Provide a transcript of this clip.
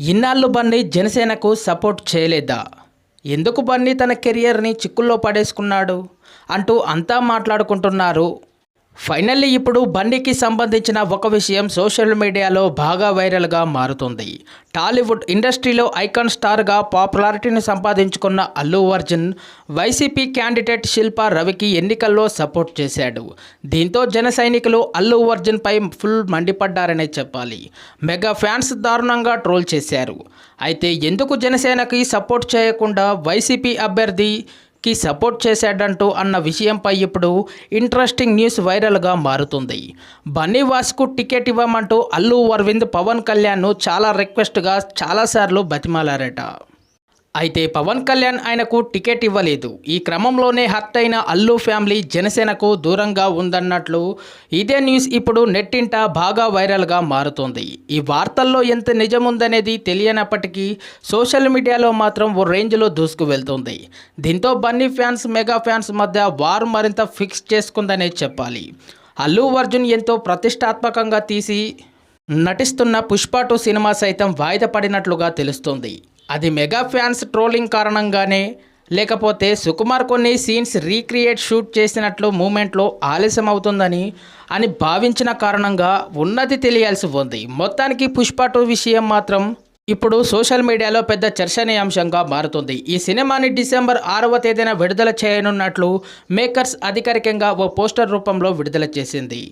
ఇన్నాళ్ళు బన్నీ జనసేనకు సపోర్ట్ చేయలేదా? ఎందుకు బన్నీ తన కెరియర్ని చిక్కుల్లో పడేసుకున్నాడు? అంటూ అంతా మాట్లాడుకుంటున్నారు ఫైనల్లీ ఇప్పుడు బండికి సంబంధించిన ఒక విషయం సోషల్ మీడియాలో బాగా వైరల్గా మారుతుంది. టాలీవుడ్ ఇండస్ట్రీలో ఐకాన్ స్టార్గా పాపులారిటీని సంపాదించుకున్న అల్లు అర్జున్ వైసీపీ క్యాండిడేట్ శిల్ప రవికి ఎన్నికల్లో సపోర్ట్ చేశాడు. దీంతో జన సైనికులు అల్లు అర్జున్పై ఫుల్ మండిపడ్డారనే చెప్పాలి. మెగా ఫ్యాన్స్ దారుణంగా ట్రోల్ చేశారు. అయితే ఎందుకు జనసేనకి సపోర్ట్ చేయకుండా వైసీపీ అభ్యర్థి కి సపోర్ట్ చేశాడంటూ అన్న విషయంపై ఇప్పుడు ఇంట్రెస్టింగ్ న్యూస్ వైరల్గా మారుతుంది. బన్నీ వాస్కు టికెట్ ఇవ్వమంటూ అల్లు అరవింద్ పవన్ కళ్యాణ్ను చాలా రిక్వెస్ట్గా చాలాసార్లు బతిమాలారట. అయితే పవన్ కళ్యాణ్ ఆయనకు టికెట్ ఇవ్వలేదు. ఈ క్రమంలోనే హత్య అయిన అల్లు ఫ్యామిలీ జనసేనకు దూరంగా ఉందన్నట్లు ఇదే న్యూస్ ఇప్పుడు నెట్టింట బాగా వైరల్గా మారుతోంది. ఈ వార్తల్లో ఎంత నిజముందనేది తెలియనప్పటికీ సోషల్ మీడియాలో మాత్రం ఓ రేంజ్లో దూసుకు వెళ్తుంది. దీంతో బన్నీ ఫ్యాన్స్ మెగా ఫ్యాన్స్ మధ్య వార్ మరింత ఫిక్స్ చేసుకుందనే చెప్పాలి. అల్లు అర్జున్ ఎంతో ప్రతిష్టాత్మకంగా తీసి నటిస్తున్న పుష్ప టూ సినిమా సైతం వాయిదా పడినట్లుగా తెలుస్తుంది. అది మెగా ఫ్యాన్స్ ట్రోలింగ్ కారణంగానే లేకపోతే సుకుమార్ కొన్ని సీన్స్ రీక్రియేట్ షూట్ చేసినట్లు మూమెంట్లో ఆలస్యం అవుతుందని అని భావించిన కారణంగా ఉన్నది తెలియాల్సి ఉంది. మొత్తానికి పుష్ప టూ విషయం మాత్రం ఇప్పుడు సోషల్ మీడియాలో పెద్ద చర్చనీయాంశంగా మారుతుంది. ఈ సినిమాని డిసెంబర్ ఆరవ తేదీన విడుదల చేయనున్నట్లు మేకర్స్ అధికారికంగా ఓ పోస్టర్ రూపంలో విడుదల చేసింది.